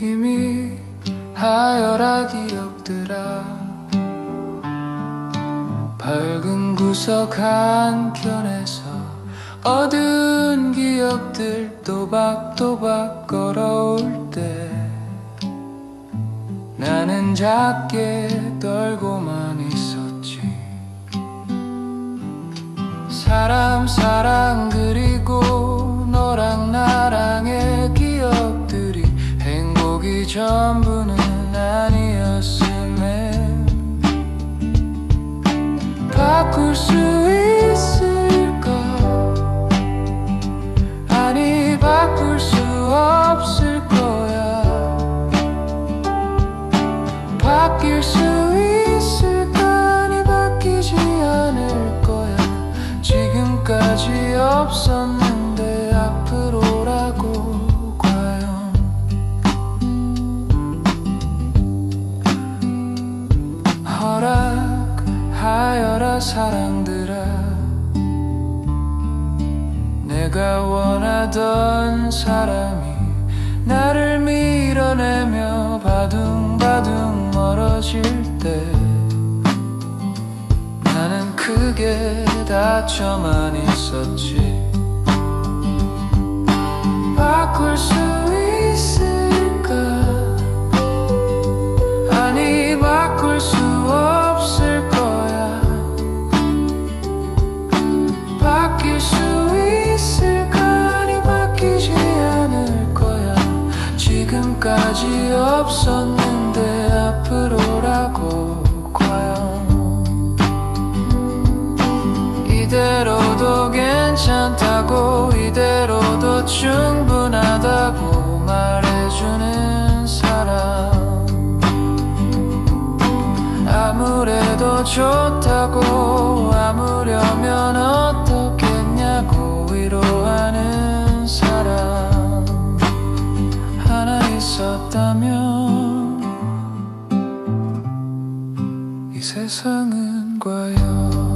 이미 하열하게 기억들아, 밝은 구석 한켠에서 어두운 기억들 또박또박 걸어올 때 나는 작게 떨고만 있었지. 사람 사 전부는 아니었음에 바꿀 수 있을까? 아니 바꿀 수 없을 거야. 바뀔 수 있을까? 아니 바뀌지 않을 거야. 지금까지 없었 사랑들아 내가 원하던 사람이 나를 밀어내며 바둥바둥 멀어질 때 나는 크게 다쳐만 있었지. 바꿀 수 지금까지 없었는데 앞으로라고 과연. 이대로도 괜찮다고 이대로도 충분하다고 말해주는 사람. 아무래도 좋다고 아무려면 없다면 이 세상은 과연